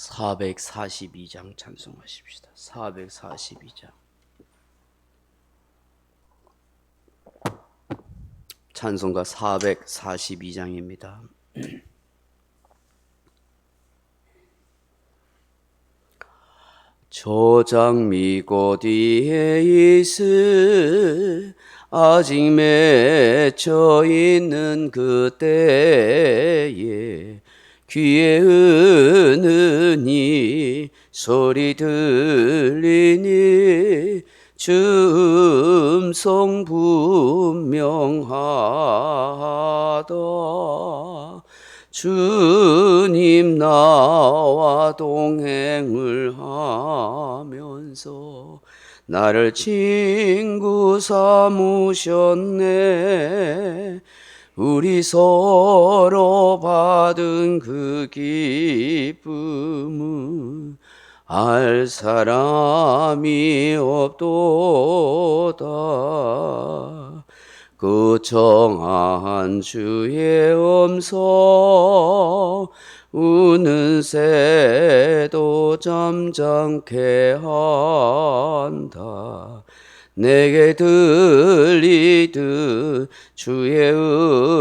442장 찬송하십시다. 442장. 찬송가 442장입니다. 조장미 고디에 있을 아직 맺혀 있는 그때에 귀에 은은히 소리 들리니 줌성 분명하다. 주님 나와 동행을 하면서 나를 친구 삼으셨네 우리 서로 받은 그 기쁨은 알 사람이 없도다. 그 정한 주의 음성 우는 새도 잠잠케 한다 내게 들리듯 주의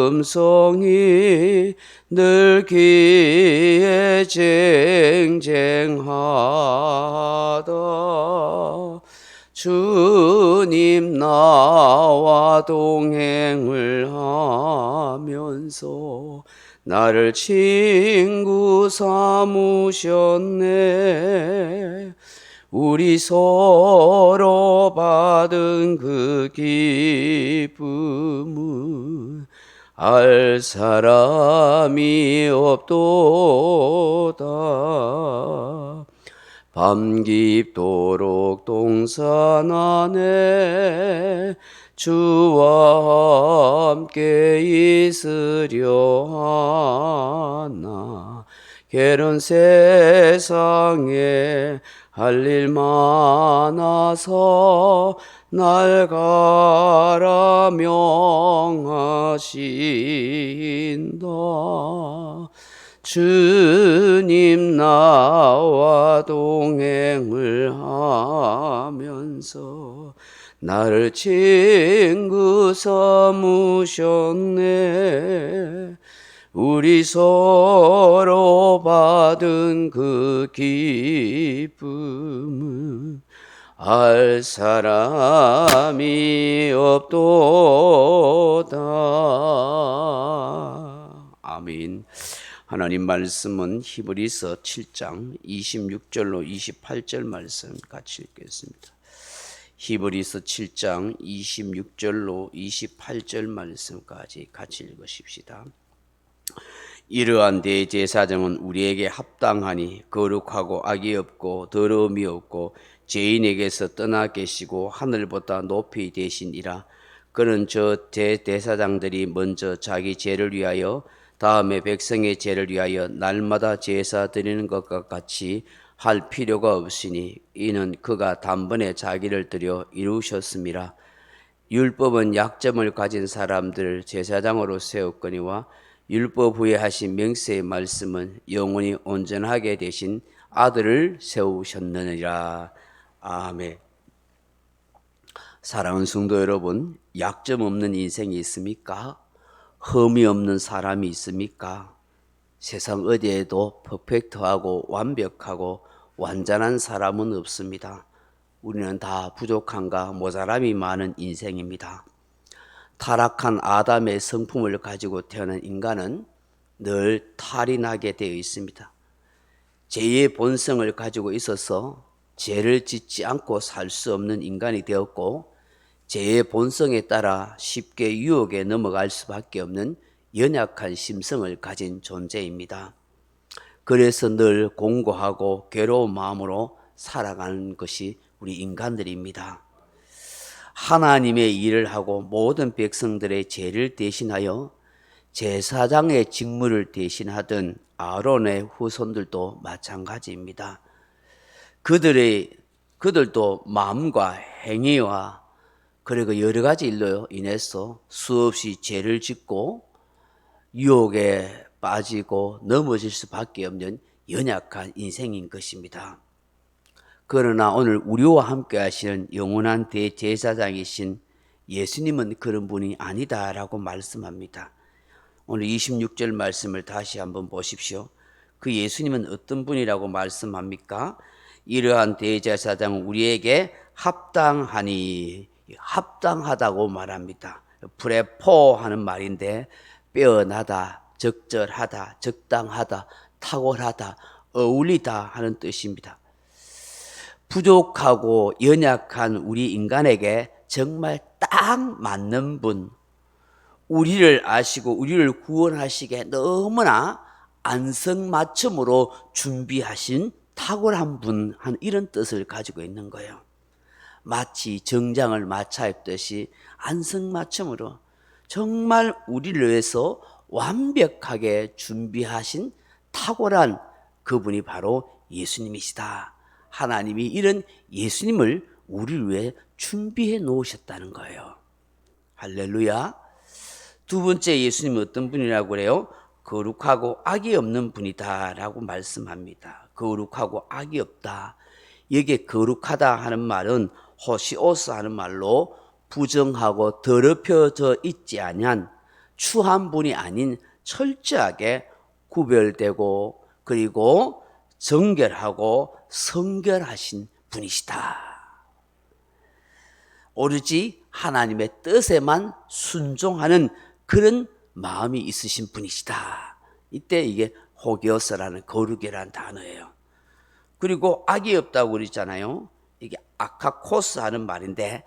음성이 늘 귀에 쟁쟁하다. 주님 나와 동행을 하면서 나를 친구 삼으셨네 우리 서로 받은 그 기쁨은 알 사람이 없도다. 밤 깊도록 동산 안에 주와 함께 있으려 하나 게으른 세상에 할 일 많아서 날 가라 명하신다. 주님 나와 동행을 하면서 나를 친구 삼으셨네 우리 서로 받은 그 기쁨은 알 사람이 없도다 아멘 하나님 말씀은 히브리서 7장 26절로 28절 말씀 같이 읽겠습니다. 히브리서 7장 26절로 28절 말씀까지 같이 읽으십시다. 이러한 대제사장은 우리에게 합당하니 거룩하고 악이 없고 더러움이 없고 죄인에게서 떠나 계시고 하늘보다 높이 되시니라. 그는 저 대대사장들이 먼저 자기 죄를 위하여 다음에 백성의 죄를 위하여 날마다 제사 드리는 것과 같이 할 필요가 없으니 이는 그가 단번에 자기를 드려 이루셨습니다. 율법은 약점을 가진 사람들을 제사장으로 세웠거니와 율법 후에 하신 명세의 말씀은 영원히 온전하게 되신 아들을 세우셨느니라. 아멘. 사랑하는 성도 여러분, 약점 없는 인생이 있습니까? 흠이 없는 사람이 있습니까? 세상 어디에도 퍼펙트하고 완벽하고 완전한 사람은 없습니다. 우리는 다 부족함과 모자람이 많은 인생입니다. 타락한 아담의 성품을 가지고 태어난 인간은 늘 탈이 나게 되어 있습니다. 죄의 본성을 가지고 있어서 죄를 짓지 않고 살 수 없는 인간이 되었고 죄의 본성에 따라 쉽게 유혹에 넘어갈 수밖에 없는 연약한 심성을 가진 존재입니다. 그래서 늘 공고하고 괴로운 마음으로 살아가는 것이 우리 인간들입니다. 하나님의 일을 하고 모든 백성들의 죄를 대신하여 제사장의 직무를 대신하던 아론의 후손들도 마찬가지입니다. 그들의 그들도 마음과 행위와 그리고 여러 가지 일로 인해서 수없이 죄를 짓고 유혹에 빠지고 넘어질 수밖에 없는 연약한 인생인 것입니다. 그러나 오늘 우리와 함께 하시는 영원한 대제사장이신 예수님은 그런 분이 아니다라고 말씀합니다. 오늘 26절 말씀을 다시 한번 보십시오. 그 예수님은 어떤 분이라고 말씀합니까? 이러한 대제사장은 우리에게 합당하니 합당하다고 말합니다. 프레포 하는 말인데 빼어나다, 적절하다, 적당하다, 탁월하다, 어울리다 하는 뜻입니다. 부족하고 연약한 우리 인간에게 정말 딱 맞는 분, 우리를 아시고 우리를 구원하시게 너무나 안성맞춤으로 준비하신 탁월한 분, 한 이런 뜻을 가지고 있는 거예요. 마치 정장을 맞춰 입듯이 안성맞춤으로 정말 우리를 위해서 완벽하게 준비하신 탁월한 그분이 바로 예수님이시다. 하나님이 이런 예수님을 우리를 위해 준비해 놓으셨다는 거예요. 할렐루야. 두 번째 예수님은 어떤 분이라고 그래요? 거룩하고 악이 없는 분이다라고 말씀합니다. 거룩하고 악이 없다. 여기에 거룩하다 하는 말은 호시오스 하는 말로 부정하고 더럽혀져 있지 아니한 추한 분이 아닌 철저하게 구별되고 그리고 정결하고 성결하신 분이시다. 오로지 하나님의 뜻에만 순종하는 그런 마음이 있으신 분이시다. 이때 이게 호기어스라는 거룩이라는 단어예요. 그리고 악이 없다고 그랬잖아요. 이게 아카코스 하는 말인데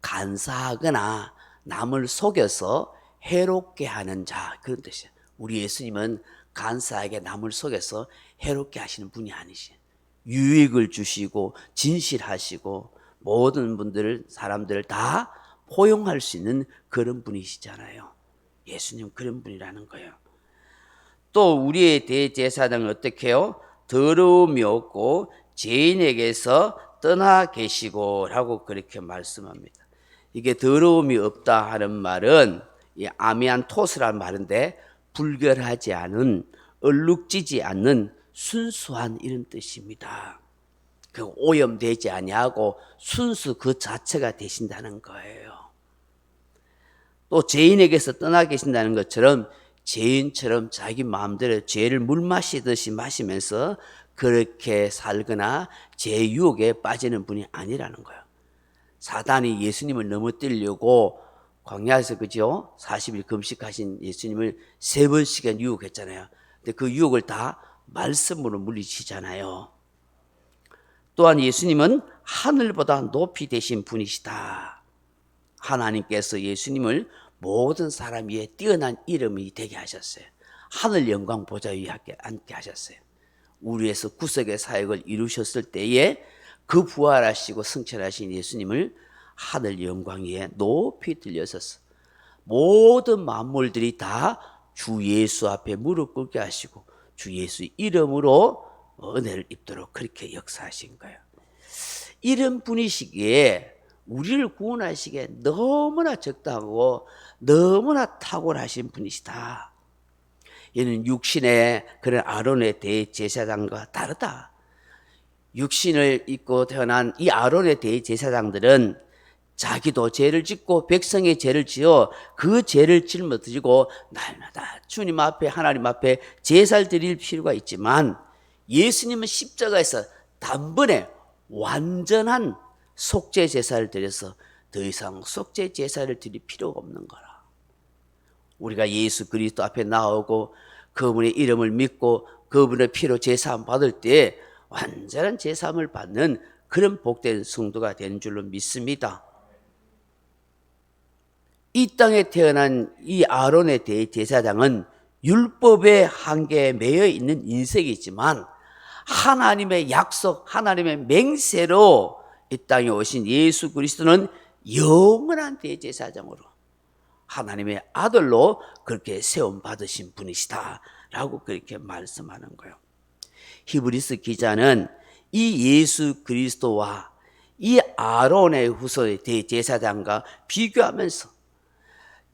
간사하거나 남을 속여서 해롭게 하는 자 그런 뜻이에요. 우리 예수님은 간사하게 남을 속여서 해롭게 하시는 분이 아니시. 유익을 주시고 진실하시고 모든 분들을 사람들을 다 포용할 수 있는 그런 분이시잖아요. 예수님 그런 분이라는 거예요. 또 우리의 대제사장은 어떻게 해요? 더러움이 없고 죄인에게서 떠나 계시고 라고 그렇게 말씀합니다. 이게 더러움이 없다 하는 말은 이 아미안토스라는 말인데 불결하지 않은 얼룩지지 않는 순수한 이런 뜻입니다. 그 오염되지 아니하고 순수 그 자체가 되신다는 거예요. 또 죄인에게서 떠나 계신다는 것처럼 죄인처럼 자기 마음대로 죄를 물 마시듯이 마시면서 그렇게 살거나 죄 유혹에 빠지는 분이 아니라는 거예요. 사단이 예수님을 넘어뜨리려고 광야에서 그죠? 40일 금식하신 예수님을 세 번씩은 유혹했잖아요. 근데 그 유혹을 다 말씀으로 물리치잖아요. 또한 예수님은 하늘보다 높이 되신 분이시다. 하나님께서 예수님을 모든 사람 위에 뛰어난 이름이 되게 하셨어요. 하늘 영광 보좌 위에 앉게 하셨어요. 우리에서 구속의 사역을 이루셨을 때에 그 부활하시고 승천하신 예수님을 하늘 영광 위에 높이 들려서서 모든 만물들이 다 주 예수 앞에 무릎 꿇게 하시고 주 예수 이름으로 은혜를 입도록 그렇게 역사하신 거예요. 이런 분이시기에 우리를 구원하시기에 너무나 적당하고 너무나 탁월하신 분이시다. 얘는 육신의 그런 아론의 대제사장과 다르다. 육신을 입고 태어난 이 아론의 대제사장들은 자기도 죄를 짓고 백성의 죄를 지어 그 죄를 짊어지고 날마다 주님 앞에 하나님 앞에 제사를 드릴 필요가 있지만 예수님은 십자가에서 단번에 완전한 속죄 제사를 드려서 더 이상 속죄 제사를 드릴 필요가 없는 거라. 우리가 예수 그리스도 앞에 나오고 그분의 이름을 믿고 그분의 피로 제사함 받을 때 완전한 제사함을 받는 그런 복된 성도가 되는 줄로 믿습니다. 이 땅에 태어난 이 아론의 대제사장은 율법의 한계에 매여 있는 인생이지만 하나님의 약속, 하나님의 맹세로 이 땅에 오신 예수 그리스도는 영원한 대제사장으로 하나님의 아들로 그렇게 세움 받으신 분이시다. 라고 그렇게 말씀하는 거예요. 히브리스 기자는 이 예수 그리스도와 이 아론의 후손의 대제사장과 비교하면서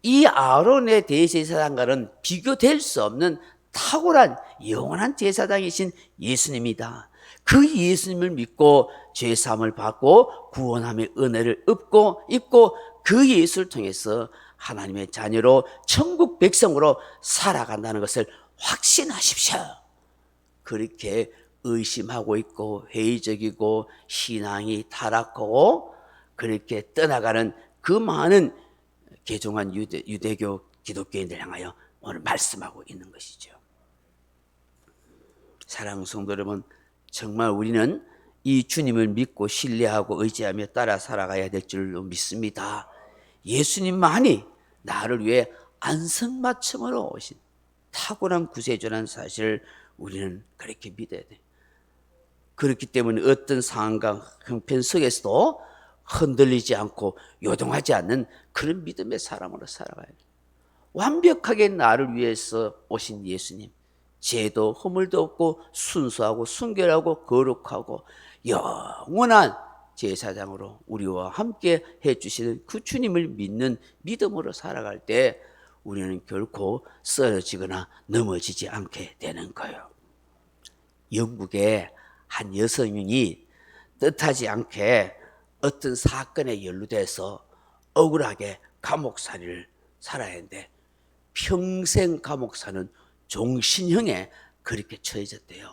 이 아론의 대제사장과는 비교될 수 없는 탁월한 영원한 제사장이신 예수님이다. 그 예수님을 믿고 죄사함을 받고 구원함의 은혜를 입고 입고 그 예수를 통해서 하나님의 자녀로 천국 백성으로 살아간다는 것을 확신하십시오. 그렇게 의심하고 있고 회의적이고 신앙이 타락하고 그렇게 떠나가는 그 많은 개종한 유대, 유대교 기독교인들 향하여 오늘 말씀하고 있는 것이죠. 사랑 성도 여러분, 정말 우리는 이 주님을 믿고 신뢰하고 의지하며 따라 살아가야 될 줄로 믿습니다. 예수님만이 나를 위해 안성맞춤으로 오신 탁월한 구세주라는 사실을 우리는 그렇게 믿어야 돼. 그렇기 때문에 어떤 상황과 형편 속에서도 흔들리지 않고 요동하지 않는 그런 믿음의 사람으로 살아가야 돼. 완벽하게 나를 위해서 오신 예수님. 죄도 허물도 없고 순수하고 순결하고 거룩하고 영원한 제사장으로 우리와 함께 해주시는 그 주님을 믿는 믿음으로 살아갈 때 우리는 결코 쓰러지거나 넘어지지 않게 되는 거예요. 영국의 한 여성이 뜻하지 않게 어떤 사건에 연루돼서 억울하게 감옥살이를 살아야 하는데 평생 감옥 사는 종신형에 그렇게 처해졌대요.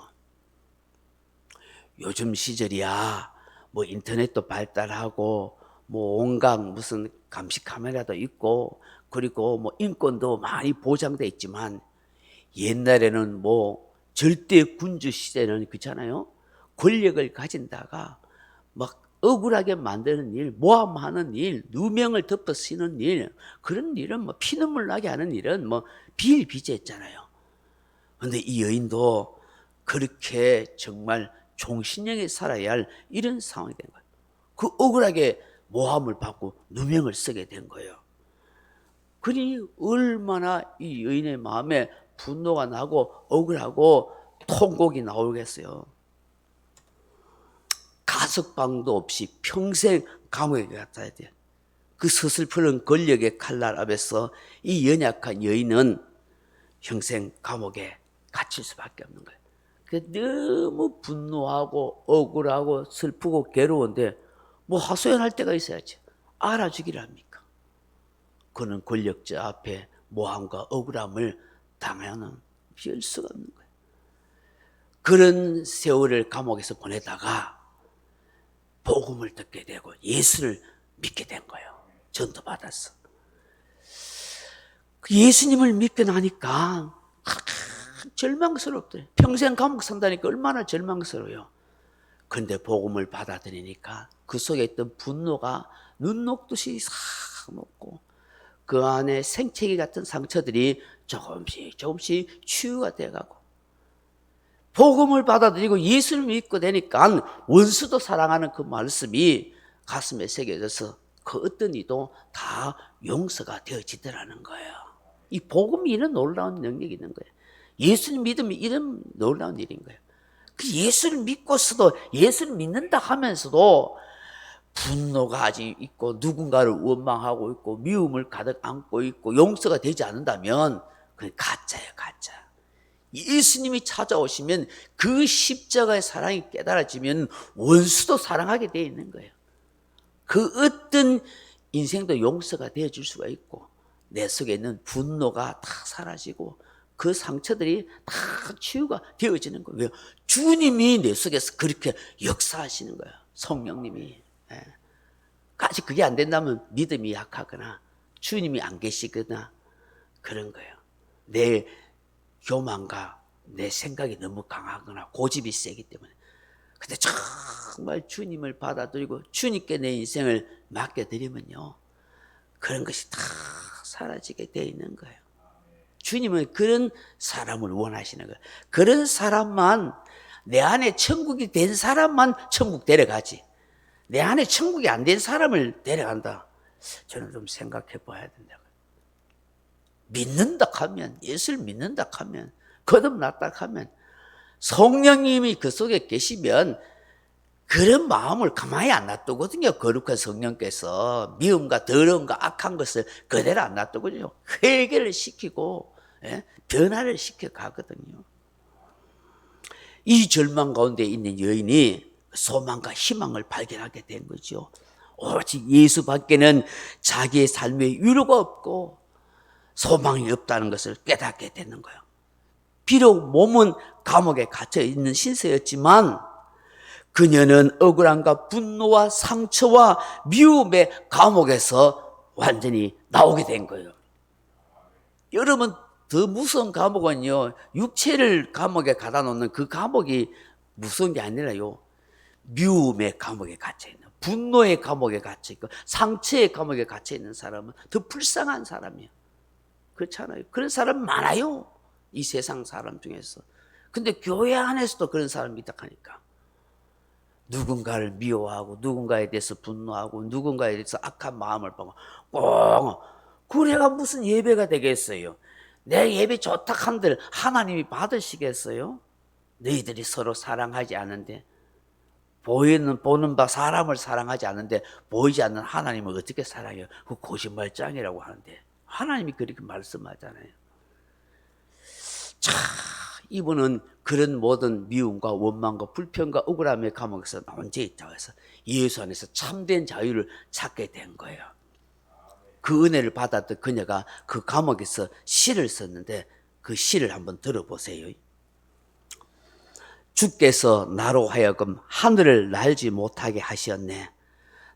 요즘 시절이야 뭐 인터넷도 발달하고 뭐 온갖 무슨 감시 카메라도 있고 그리고 뭐 인권도 많이 보장돼 있지만 옛날에는 뭐 절대 군주 시대는 그렇잖아요. 권력을 가진다가 막 억울하게 만드는 일, 모함하는 일, 누명을 덮어 쓰는 일, 그런 일은 뭐 피눈물 나게 하는 일은 뭐 비일비재했잖아요. 근데 이 여인도 그렇게 정말 종신형에 살아야 할 이런 상황이 된 거예요. 그 억울하게 모함을 받고 누명을 쓰게 된 거예요. 그니 얼마나 이 여인의 마음에 분노가 나고 억울하고 통곡이 나오겠어요. 가석방도 없이 평생 감옥에 갔다야 돼. 그 서슬프는 권력의 칼날 앞에서 이 연약한 여인은 평생 감옥에 갇힐 수밖에 없는 거예요. 그 너무 분노하고 억울하고 슬프고 괴로운데 뭐 하소연할 때가 있어야지. 알아주기를 합니까? 그는 권력자 앞에 모함과 억울함을 당하는 별 수가 없는 거예요. 그런 세월을 감옥에서 보내다가 복음을 듣게 되고 예수를 믿게 된 거예요. 전도 받았어. 그 예수님을 믿게 나니까 절망스럽대. 평생 감옥 산다니까 얼마나 절망스러워요. 근데 복음을 받아들이니까 그 속에 있던 분노가 눈 녹듯이 싹 녹고 그 안에 생채기 같은 상처들이 조금씩 조금씩 치유가 돼가고 복음을 받아들이고 예수를 믿고 되니까 원수도 사랑하는 그 말씀이 가슴에 새겨져서 그 어떤 이도 다 용서가 되어지더라는 거예요. 이 복음이 이런 놀라운 능력이 있는 거예요. 예수님 믿음이 이런 놀라운 일인 거예요. 그 예수를 믿고서도 예수를 믿는다 하면서도 분노가 아직 있고 누군가를 원망하고 있고 미움을 가득 안고 있고 용서가 되지 않는다면 그건 가짜예요, 가짜. 예수님이 찾아오시면 그 십자가의 사랑이 깨달아지면 원수도 사랑하게 되어 있는 거예요. 그 어떤 인생도 용서가 되어 줄 수가 있고 내 속에 있는 분노가 다 사라지고 그 상처들이 다 치유가 되어지는 거예요. 주님이 내 속에서 그렇게 역사하시는 거예요. 성령님이. 예. 아직 그게 안 된다면 믿음이 약하거나 주님이 안 계시거나 그런 거예요. 내 교만과 내 생각이 너무 강하거나 고집이 세기 때문에. 근데 정말 주님을 받아들이고 주님께 내 인생을 맡겨드리면요. 그런 것이 다 사라지게 되어 있는 거예요. 주님은 그런 사람을 원하시는 거예요. 그런 사람만, 내 안에 천국이 된 사람만 천국 데려가지. 내 안에 천국이 안 된 사람을 데려간다. 저는 좀 생각해 봐야 된다. 믿는다 하면, 예수를 믿는다 하면, 거듭났다 하면, 성령님이 그 속에 계시면 그런 마음을 가만히 안 놔두거든요. 거룩한 성령께서 미움과 더러움과 악한 것을 그대로 안 놔두거든요. 회개를 시키고 예? 변화를 시켜 가거든요. 이 절망 가운데 있는 여인이 소망과 희망을 발견하게 된 거죠. 오직 예수밖에는 자기의 삶에 위로가 없고 소망이 없다는 것을 깨닫게 되는 거예요. 비록 몸은 감옥에 갇혀 있는 신세였지만 그녀는 억울함과 분노와 상처와 미움의 감옥에서 완전히 나오게 된 거예요. 여러분 더 무서운 감옥은요 육체를 감옥에 가다 놓는 그 감옥이 무서운 게 아니라요 미움의 감옥에 갇혀 있는 분노의 감옥에 갇혀 있고 상처의 감옥에 갇혀 있는 사람은 더 불쌍한 사람이에요. 그렇잖아요. 그런 사람 많아요. 이 세상 사람 중에서. 근데 교회 안에서도 그런 사람이 있다 하니까. 누군가를 미워하고 누군가에 대해서 분노하고 누군가에 대해서 악한 마음을 보고 꼭 그래가 무슨 예배가 되겠어요. 내 예배 좋다 한들 하나님이 받으시겠어요? 너희들이 서로 사랑하지 않는데 보이는 보는 바 사람을 사랑하지 않는데 보이지 않는 하나님을 어떻게 사랑해요? 그 거짓말장이라고 하는데 하나님이 그렇게 말씀하잖아요. 자, 이분은 그런 모든 미움과 원망과 불평과 억울함의 감옥에서 혼자 있다고 해서 예수 안에서 참된 자유를 찾게 된 거예요. 그 은혜를 받았던 그녀가 그 감옥에서 시를 썼는데 그 시를 한번 들어보세요. 주께서 나로 하여금 하늘을 날지 못하게 하셨네.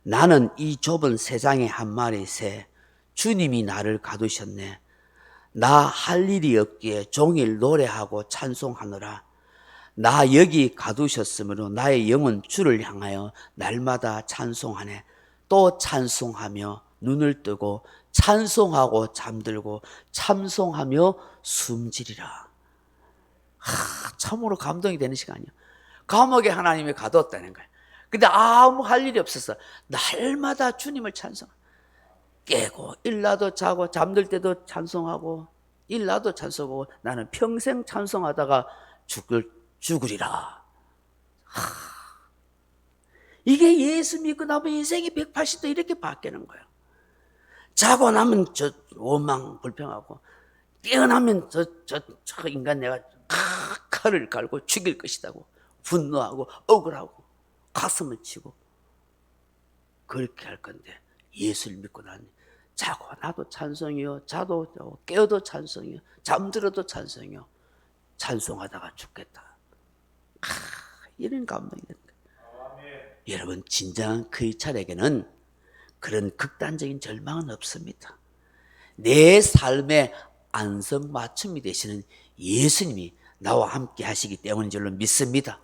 나는 이 좁은 세상의 한 마리 새, 주님이 나를 가두셨네. 나 할 일이 없기에 종일 노래하고 찬송하느라. 나 여기 가두셨으므로 나의 영은 주를 향하여 날마다 찬송하네. 또 찬송하며 눈을 뜨고 찬송하고 잠들고 참송하며 숨지리라. 하, 참으로 감동이 되는 시간이요. 감옥에 하나님이 가뒀다는 거예요. 근데 아무 할 일이 없었어. 날마다 주님을 찬송. 깨고 일나도 자고 잠들 때도 찬송하고 일나도 찬송하고 나는 평생 찬송하다가 죽을 죽으리라. 하. 이게 예수 믿고 나면 인생이 180도 이렇게 바뀌는 거예요. 자고 나면 저 원망 불평하고 깨어나면 저, 저, 저 인간 내가 칼을 갈고 죽일 것이다고 분노하고 억울하고 가슴을 치고 그렇게 할 건데 예수를 믿고 나니 자고 나도 찬송이요. 자도 깨어도 찬송이요. 잠들어도 찬송이요. 찬송하다가 죽겠다. 아, 이런 감동이 되는 거예요. 여러분 진정한 크리스찬에게는 그런 극단적인 절망은 없습니다. 내 삶의 안성 맞춤이 되시는 예수님이 나와 함께 하시기 때문인 줄로 믿습니다.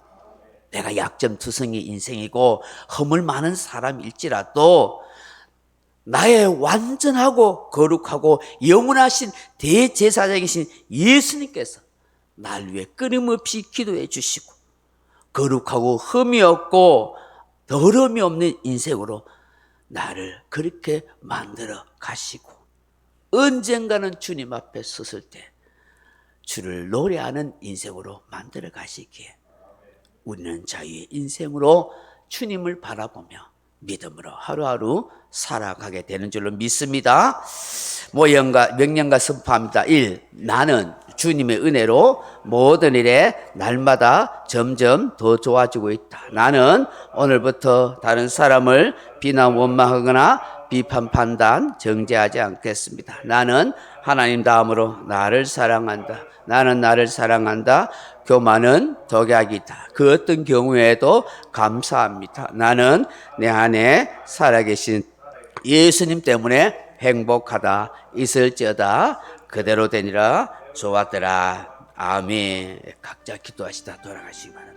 내가 약점 투성의 인생이고 허물 많은 사람일지라도 나의 완전하고 거룩하고 영원하신 대제사장이신 예수님께서 날 위해 끊임없이 기도해 주시고 거룩하고 흠이 없고 더러움이 없는 인생으로 나를 그렇게 만들어 가시고 언젠가는 주님 앞에 섰을 때 주를 노래하는 인생으로 만들어 가시기에 우리는 자유의 인생으로 주님을 바라보며 믿음으로 하루하루 살아가게 되는 줄로 믿습니다. 모형과 명령과 선포합니다. 1. 나는 주님의 은혜로 모든 일에 날마다 점점 더 좋아지고 있다. 나는 오늘부터 다른 사람을 비난 원망하거나 비판 판단 정죄하지 않겠습니다. 나는 하나님 다음으로 나를 사랑한다. 나는 나를 사랑한다. 교만은 독약이다. 그 어떤 경우에도 감사합니다. 나는 내 안에 살아계신 예수님 때문에 행복하다. 있을지어다. 그대로 되니라. 좋았더라. 아멘. 각자 기도하시다 돌아가시기 바랍니다.